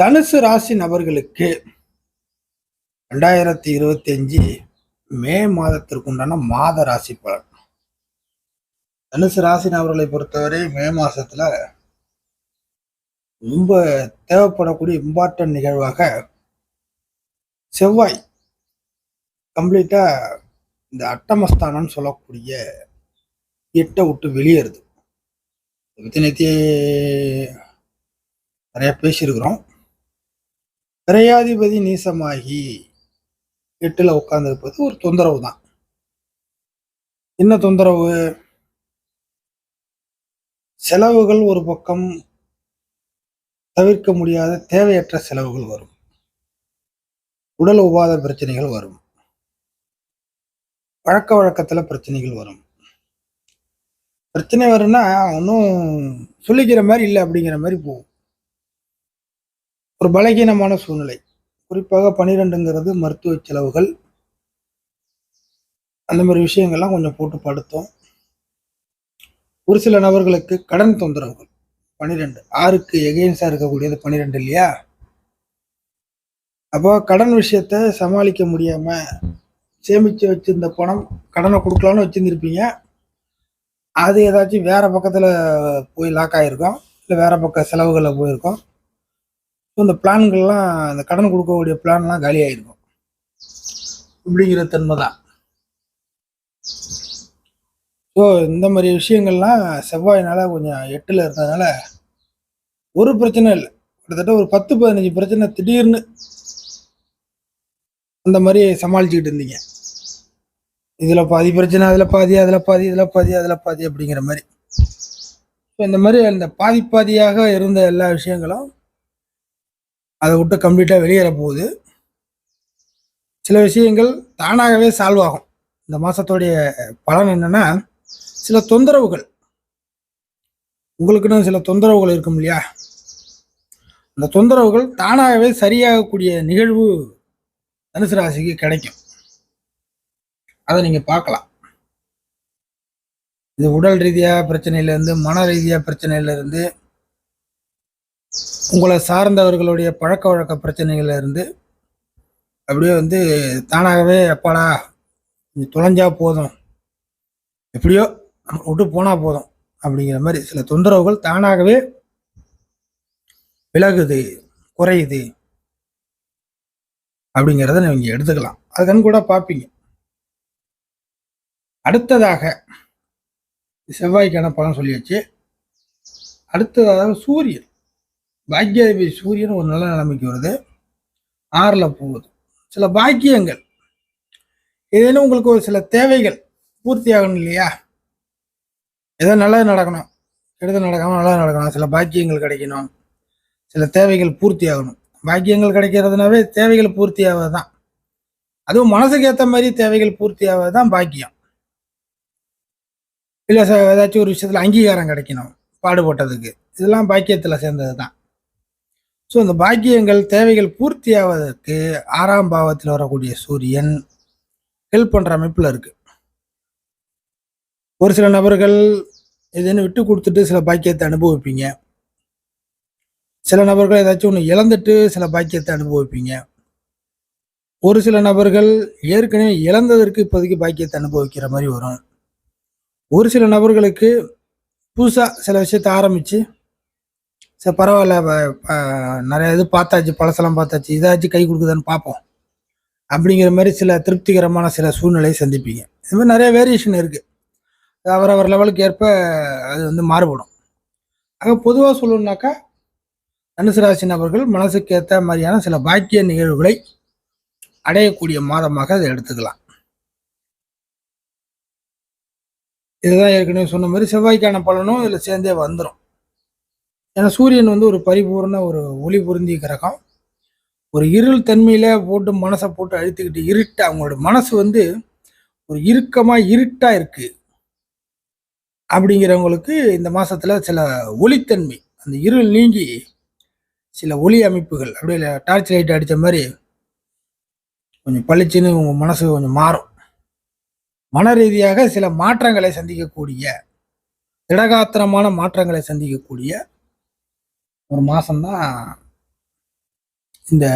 தனுசு ராசி நபர்களுக்கு ரெண்டாயிரத்தி இருபத்தி அஞ்சு மே மாதத்திற்கு உண்டான மாத ராசி பலன். தனுசு ராசி நபர்களை பொறுத்தவரை மே மாதத்தில் ரொம்ப தேவைப்படக்கூடிய இம்பார்ட்டன்ட் நிகழ்வாக செவ்வாய் கம்ப்ளீட்டாக இந்த அட்டமஸ்தானம்னு சொல்லக்கூடிய எட்டை விட்டு வெளியேறுது. இதை பற்றி நேத்தி நிறையா பேசியிருக்கிறோம். விரையாதிபதி நீசமாகி எட்டில் உட்காந்துருப்பது ஒரு தொந்தரவு தான் என்ன தொந்தரவு? செலவுகள் ஒரு பக்கம் தவிர்க்க முடியாத தேவையற்ற செலவுகள் வரும். உடல் உபாத பிரச்சனைகள் வரும். பழக்க வழக்கத்தில் பிரச்சனைகள் வரும். பிரச்சனை வரும்னா ஒன்றும் சொல்லிக்கிற மாதிரி இல்லை அப்படிங்கிற மாதிரி போகும். ஒரு பலகீனமான சூழ்நிலை. குறிப்பாக பன்னிரெண்டுங்கிறது மருத்துவ செலவுகள். அந்த மாதிரி விஷயங்கள்லாம் கொஞ்சம் போட்டு படுத்தோம். ஒரு சில நபர்களுக்கு கடன் தொந்தரவுகள். பன்னிரெண்டு ஆறுக்கு எகெயின்ஸாக இருக்கக்கூடியது பன்னிரெண்டு இல்லையா? அப்போ கடன் விஷயத்த சமாளிக்க முடியாமல் சேமித்து வச்சுருந்த பணம் கடனை கொடுக்கலான்னு வச்சுருந்துருப்பீங்க. அது ஏதாச்சும் வேறு பக்கத்தில் போய் லாக் ஆகிருக்கோம் இல்லை வேறு பக்கம் செலவுகளில் போயிருக்கோம். இந்த பிளான்கள்லாம் இந்த கடன் கொடுக்கக்கூடிய பிளான்லாம் காலி ஆயிருக்கும் இப்படிங்கிற தன்மை தான். ஸோ இந்த மாதிரி விஷயங்கள்லாம் செவ்வாயினால் கொஞ்சம் எட்டில் இருந்ததுனால ஒரு பிரச்சனை இல்லை. கிட்டத்தட்ட ஒரு பத்து பதினஞ்சு பிரச்சனை திடீர்னு அந்த மாதிரி சமாளிச்சுக்கிட்டு இருந்தீங்க. இதில் பாதி பிரச்சனை அதில் பாதி அதில் பாதி இதில் பாதி அதில் பாதி அப்படிங்கிற மாதிரி. ஸோ இந்த மாதிரி அந்த பாதி பாதியாக இருந்த எல்லா விஷயங்களும் அதை விட்டு கம்ப்ளீட்டாக வெளியேற போகுது. சில விஷயங்கள் தானாகவே சால்வ் ஆகும். இந்த மாதத்தோடைய பலன் என்னென்னா சில தொந்தரவுகள். உங்களுக்குன்னு சில தொந்தரவுகள் இருக்கும் இல்லையா? அந்த தொந்தரவுகள் தானாகவே சரியாகக்கூடிய நிகழ்வு தனுசு ராசிக்கு கிடைக்கும். அதை நீங்கள் பார்க்கலாம். இது உடல் ரீதியாக பிரச்சனையிலேருந்து மன ரீதியாக பிரச்சனையிலேருந்து உங்களை சார்ந்தவர்களுடைய பழக்க வழக்க பிரச்சனைகள்ல இருந்து அப்படியே வந்து தானாகவே அப்பாடா நீ தொலைஞ்சா போதும். எப்படியோ நம்ம விட்டு போனா போதும். அப்படிங்கிற மாதிரி சில தொந்தரவுகள் தானாகவே விலகுது குறையுது. அப்படிங்கிறத நீங்க எடுத்துக்கலாம். அதுக்கன்னு கூட பார்ப்பீங்க. அடுத்ததாக செவ்வாய்க்கான பலன் சொல்லியாச்சு. அடுத்ததாக சூரியன். பாக்கியாதிபதி சூரியன் ஒரு நல்ல நிலைமைக்கு வருது. ஆறில் போகுது. சில பாக்கியங்கள். ஏதேனும் உங்களுக்கு ஒரு சில தேவைகள் பூர்த்தி ஆகணும் இல்லையா? ஏதோ நல்லது நடக்கணும். கெடுதல் நடக்காமல் நல்லது நடக்கணும். சில பாக்கியங்கள் கிடைக்கணும். சில தேவைகள் பூர்த்தி ஆகணும். பாக்கியங்கள் கிடைக்கிறதுனாவே தேவைகள் பூர்த்தி ஆவது தான் அதுவும் மனசுக்கு ஏற்ற மாதிரி தேவைகள் பூர்த்தி ஆவது தான் பாக்கியம். இல்லை ஏதாச்சும் ஒரு விஷயத்தில் அங்கீகாரம் கிடைக்கணும். பாடுபட்டதுக்கு. இதெல்லாம் பாக்கியத்தில் சேர்ந்தது தான் ஸோ இந்த பாக்கியங்கள் தேவைகள் பூர்த்தி ஆவதற்கு ஆறாம் பாவத்தில் வரக்கூடிய சூரியன் ஹெல்ப் பண்ணுற அமைப்பில் இருக்கு. ஒரு சில நபர்கள் எதுன்னு விட்டு கொடுத்துட்டு சில பாக்கியத்தை அனுபவிப்பீங்க. சில நபர்கள் ஏதாச்சும் ஒன்று இழந்துட்டு சில பாக்கியத்தை அனுபவிப்பீங்க. ஒரு சில நபர்கள் ஏற்கனவே இழந்ததற்கு இப்போதைக்கு பாக்கியத்தை அனுபவிக்கிற மாதிரி வரும். ஒரு சில நபர்களுக்கு புதுசாக சில விஷயத்தை ஆரம்பித்து சரி பரவாயில்ல நிறைய இது பார்த்தாச்சு பழசெல்லாம் பார்த்தாச்சு. இதாச்சும் கை கொடுக்குதான்னு பார்ப்போம். அப்படிங்கிற மாதிரி சில திருப்திகரமான சில சூழ்நிலையை சந்திப்பீங்க. இது மாதிரி நிறைய வேரியேஷன் இருக்குது அவரவர் லெவலுக்கு ஏற்ப அது வந்து மாறுபடும். ஆக பொதுவாக சொல்லணுன்னாக்கா தனுசு ராசி நபர்கள் மனசுக்கு ஏற்ற மாதிரியான சில பாக்கிய நிகழ்வுகளை அடையக்கூடிய மாதமாக அதை எடுத்துக்கலாம். இதுதான் ஏற்கனவே சொன்ன மாதிரி செவ்வாய்க்கான பலனும் இதில் சேர்ந்தே வந்துடும் ஏன்னா சூரியன் வந்து ஒரு பரிபூர்ண ஒரு ஒளி பொருந்திய கிரகம். ஒரு இருள் தன்மையில போட்டு மனசை போட்டு அழுத்திக்கிட்டு இருட்டு அவங்களோட மனசு வந்து ஒரு இறுக்கமாக இருட்டா இருக்கு. அப்படிங்கிறவங்களுக்கு இந்த மாசத்துல சில ஒளித்தன்மை அந்த இருள் நீங்கி சில ஒளி அமைப்புகள் அப்படியே டார்ச் லைட் அடித்த மாதிரி கொஞ்சம் பளிச்சுன்னு உங்கள் மனசு கொஞ்சம் மாறும். மன ரீதியாக சில மாற்றங்களை சந்திக்கக்கூடிய திடகாத்திரமான மாற்றங்களை சந்திக்கக்கூடிய ஒரு மாதம்தான் இந்த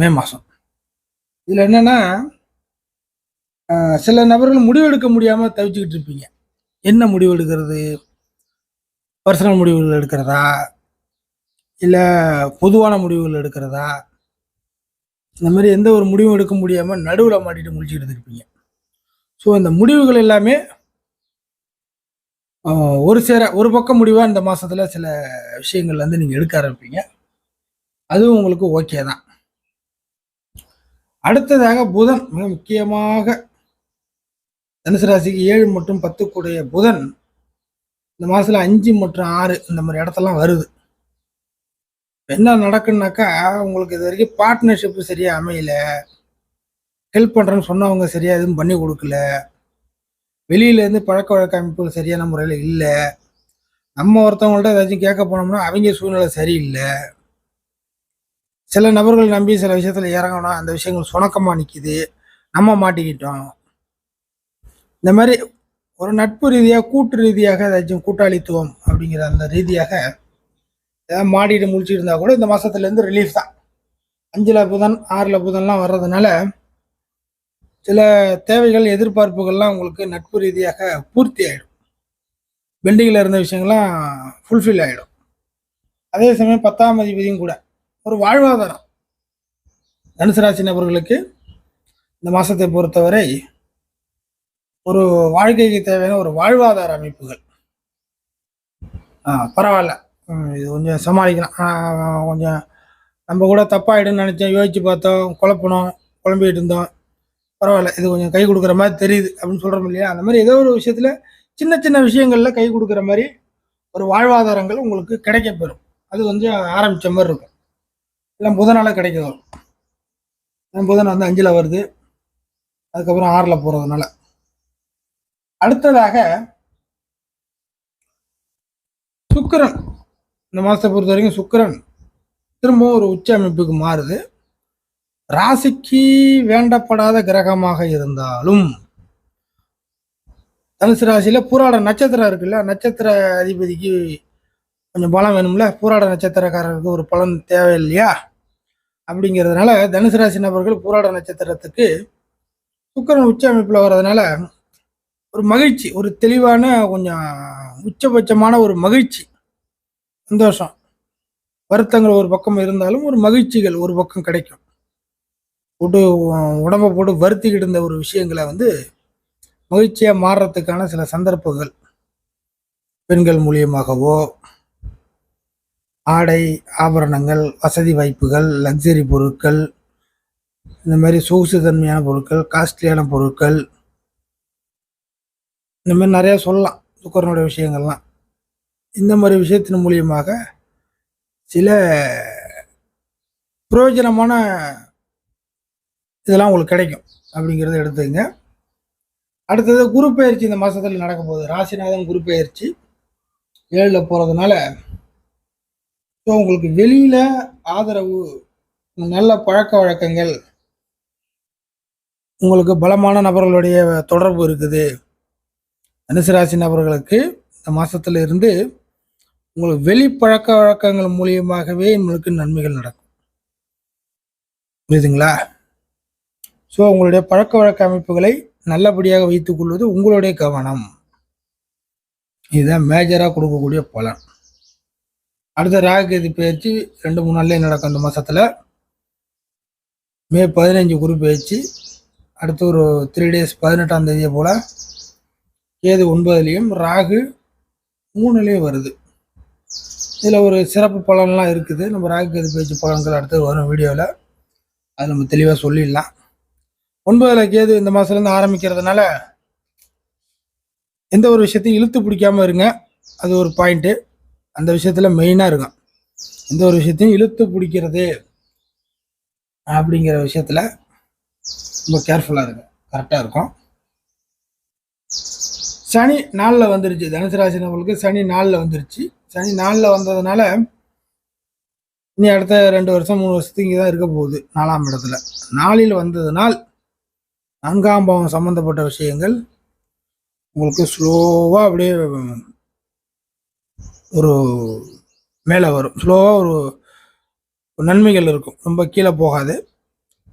மே மாதம் இதில் என்னென்னா சில நபர்கள் முடிவெடுக்க முடியாமல் தவிச்சுக்கிட்டு இருப்பீங்க. என்ன முடிவு எடுக்கிறது பர்சனல் முடிவுகள் எடுக்கிறதா? இல்லை பொதுவான முடிவுகள் எடுக்கிறதா? இந்த மாதிரி எந்த ஒரு முடிவும் எடுக்க முடியாமல் நடுவில் மாட்டிட்டு முடிச்சுக்கிட்டு இருப்பீங்க. ஸோ இந்த முடிவுகள் எல்லாமே ஒரு சேர ஒரு பக்கம் முடிவாக இந்த மாதத்தில் சில விஷயங்கள் வந்து நீங்கள் எடுக்க ஆரம்பிப்பீங்க. அதுவும் உங்களுக்கு ஓகே தான். அடுத்ததாக புதன் மிக முக்கியமாக தனுசு ராசிக்கு ஏழு மற்றும் பத்து கூடிய புதன் இந்த மாதத்தில் அஞ்சு மற்றும் ஆறு இந்த மாதிரி இடத்தெல்லாம் வருது. என்ன நடக்குன்னாக்கா உங்களுக்கு இது வரைக்கும் பார்ட்னர்ஷிப்பு சரியாக அமையல. ஹெல்ப் பண்ணுறேன்னு சொன்னவங்க சரியாக எதுவும் பண்ணி கொடுக்கல. வெளியிலேருந்து பழக்க வழக்க அமைப்புகள் சரியான முறையில் இல்லை. நம்ம ஒருத்தவங்கள்ட்ட ஏதாச்சும் கேட்க போனோம்னா அவங்க சூழ்நிலை சரியில்லை. சில நபர்கள் நம்பி சில விஷயத்தில் இறங்கணும் அந்த விஷயங்கள் சுணக்கமாக நிற்கிது நம்ம மாட்டிக்கிட்டோம். இந்த மாதிரி ஒரு நட்பு ரீதியாக கூட்டு ரீதியாக ஏதாச்சும் கூட்டாளித்துவம் அப்படிங்கிற அந்த ரீதியாக ஏதாவது மாடிட்டு முடிச்சுட்டு இருந்தால் கூட இந்த மாதத்துலேருந்து ரிலீஃப் தான். அஞ்சில் புதன் ஆறில் புதன்லாம் வர்றதுனால சில தேவைகள் எதிர்பார்ப்புகள்லாம் உங்களுக்கு நட்பு ரீதியாக பூர்த்தி ஆகிடும் பெண்டிங்கில் இருந்த விஷயங்கள்லாம் ஃபுல்ஃபில் ஆகிடும் அதே சமயம் பத்தாம் அதிபதியும் கூட ஒரு வாழ்வாதாரம். தனுசு ராசி நபர்களுக்கு இந்த மாதத்தை பொறுத்தவரை ஒரு வாழ்க்கைக்கு தேவையான ஒரு வாழ்வாதார அமைப்புகள். பரவாயில்ல. இது கொஞ்சம் சமாளிக்கலாம். கொஞ்சம் நம்ம கூட தப்பாயிடும்னு நினச்சோம் யோசிச்சு பார்த்தோம் குழப்பணும் குழம்பிகிட்டு இருந்தோம். பரவாயில்ல இது கொஞ்சம் கை கொடுக்குற மாதிரி தெரியுது அப்படின்னு சொல்கிறோம் இல்லையா? அந்த மாதிரி ஏதோ ஒரு விஷயத்தில் சின்ன சின்ன விஷயங்களில் கை கொடுக்குற மாதிரி ஒரு வாழ்வாதாரங்கள் உங்களுக்கு கிடைக்க பெறும் அது கொஞ்சம் ஆரம்பித்த மாதிரி இருக்கும். எல்லாம் புதனால கிடைக்க வரும். புதன் வந்து அஞ்சில் வருது. அதுக்கப்புறம் ஆறில் போகிறதுனால அடுத்ததாக சுக்கிரன். இந்த மாதத்தை பொறுத்த வரைக்கும் சுக்கரன் திரும்பவும் ஒரு உச்ச அமைப்புக்கு மாறுது. ராசிக்கு வேண்டப்படாத கிரகமாக இருந்தாலும் தனுசு ராசியில் பூராட நட்சத்திரம் இருக்குல்ல நட்சத்திர அதிபதிக்கு கொஞ்சம் பலம் வேணும்ல பூராட நட்சத்திரக்காரருக்கு ஒரு பலன் தேவை இல்லையா அப்படிங்கிறதுனால தனுசு ராசி நபர்கள் பூராட நட்சத்திரத்துக்கு சுக்கரன் உச்ச அமைப்பில் வர்றதுனால ஒரு மகிழ்ச்சி ஒரு தெளிவான கொஞ்சம் உச்சபட்சமான ஒரு மகிழ்ச்சி சந்தோஷம் வருத்தங்கள் ஒரு பக்கம் இருந்தாலும் ஒரு மகிழ்ச்சிகள் ஒரு பக்கம் கிடைக்கும். போட்டு உடம்பை போட்டு வருத்திக்கிட்டு இருந்த ஒரு விஷயங்களை வந்து மகிழ்ச்சியாக மாறுறதுக்கான சில சந்தர்ப்பங்கள். பெண்கள் மூலியமாகவோ ஆடை ஆபரணங்கள் வசதி வாய்ப்புகள் லக்ஸரி பொருட்கள் இந்த மாதிரி சொகுசு தன்மையான பொருட்கள் காஸ்ட்லியான பொருட்கள் இந்த மாதிரி நிறையா சொல்லலாம் சுக்கரனுடைய விஷயங்கள்லாம். இந்த மாதிரி விஷயத்தின் மூலியமாக சில பிரயோஜனமான இதெல்லாம் உங்களுக்கு கிடைக்கும் அப்படிங்கிறத எடுத்துங்க அடுத்தது குரு பயிற்சி இந்த மாதத்தில் நடக்க போகுது. ராசிநாதன் குரு பயிற்சி ஏழில் போகிறதுனால ஸோ உங்களுக்கு வெளியில் ஆதரவு நல்ல பழக்க வழக்கங்கள் உங்களுக்கு பலமான நபர்களுடைய தொடர்பு இருக்குது. தனுசு ராசி நபர்களுக்கு இந்த மாதத்துல இருந்து உங்களுக்கு வெளி பழக்க வழக்கங்கள் மூலியமாகவே உங்களுக்கு நன்மைகள் நடக்கும். புரியுதுங்களா? ஸோ உங்களுடைய பழக்க வழக்க அமைப்புகளை நல்லபடியாக வைத்துக் கொள்வது உங்களுடைய கவனம். இதுதான் மேஜராக கொடுக்கக்கூடிய பலன். அடுத்த ராகுகேது பயிற்சி ரெண்டு மூணு நாள்லயே நடக்கும் இந்த மாதத்தில் மே பதினஞ்சு குரு பயிற்சி. அடுத்து ஒரு த்ரீ டேஸ் பதினெட்டாம் தேதியை போல் கேது ஒன்பதுலேயும் ராகு மூணுலேயும் வருது. இதில் ஒரு சிறப்பு பலன்லாம் இருக்குது. நம்ம ராகு கேது பயிற்சி பலன்கள் அடுத்து வரும் வீடியோவில் அது நம்ம தெளிவாக சொல்லிடலாம். ஒன்பதில் கேது இந்த மாதத்துலேருந்து ஆரம்பிக்கிறதுனால எந்த ஒரு விஷயத்தையும் இழுத்து பிடிக்காமல் இருங்க. அது ஒரு பாயிண்ட்டு அந்த விஷயத்தில் மெயினாக இருக்கும் எந்த ஒரு விஷயத்தையும் இழுத்து பிடிக்கிறது அப்படிங்கிற விஷயத்தில் ரொம்ப கேர்ஃபுல்லாக இருங்க. கரெக்டாக இருக்கும். சனி நாளில் வந்துருச்சு. தனுசு ராசி நம்மளுக்கு சனி நாளில் வந்துருச்சு. சனி நாளில் வந்ததுனால இனி அடுத்த ரெண்டு வருஷம் மூணு வருஷத்துக்கு இங்கே தான் இருக்க போகுது. நாலாம் இடத்துல. நாளில் வந்ததுனால் நான்காம் பாவம் சம்பந்தப்பட்ட விஷயங்கள் உங்களுக்கு ஸ்லோவாக அப்படியே ஒரு மேலே வரும். ஸ்லோவாக ஒரு நன்மைகள் இருக்கும். ரொம்ப கீழே போகாது.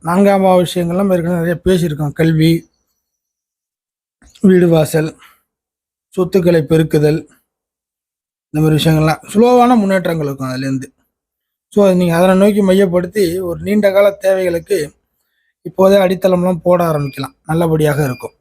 நான்காம் பாவ விஷயங்கள்லாம் ஏற்கனவே நிறைய பேசியிருக்கோம். கல்வி வீடு வாசல் சொத்துக்களை பெருக்குதல் இந்த மாதிரி விஷயங்கள்லாம். ஸ்லோவான முன்னேற்றங்கள் இருக்கும் அதுலேருந்து. ஸோ அது நீங்கள் அதனை நோக்கி மையப்படுத்தி ஒரு நீண்ட கால தேவைகளுக்கு இப்போதே அடித்தளம்லாம் போட ஆரம்பிக்கலாம். நல்லபடியாக இருக்கும்.